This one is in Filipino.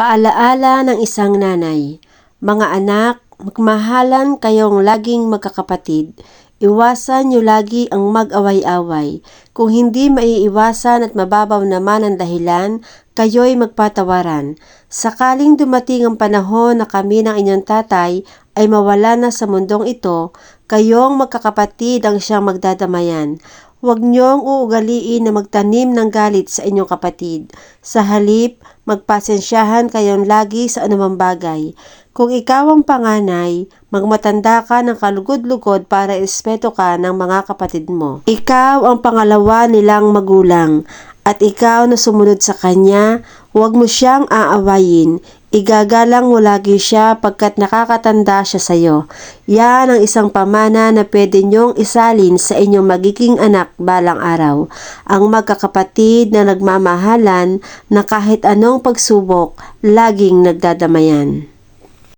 Paalaala ng isang nanay, Mga anak, magmahalan kayong laging magkakapatid. Iwasan niyo lagi ang mag-away-away. Kung hindi maiiwasan at mababaw naman ang dahilan, kayo'y magpatawaran. Sakaling dumating ang panahon na kami ng inyong tatay ay mawala na sa mundong ito, kayong magkakapatid ang siyang magdadamayan. Huwag niyong uugaliin na magtanim ng galit sa inyong kapatid. Sa halip, magpasensyahan kayong lagi sa anumang bagay. Kung ikaw ang panganay, magmatanda ka ng kalugod-lugod para respeto ka ng mga kapatid mo. Ikaw ang pangalawa nilang magulang at ikaw na sumunod sa kanya, huwag mo siyang aawayin. Igagalang mo lagi siya pagkat nakakatanda siya sa iyo. Yan ang isang pamana na pwede niyong isalin sa inyong magiging anak balang araw. Ang magkakapatid na nagmamahalan na kahit anong pagsubok, laging nagdadamayan.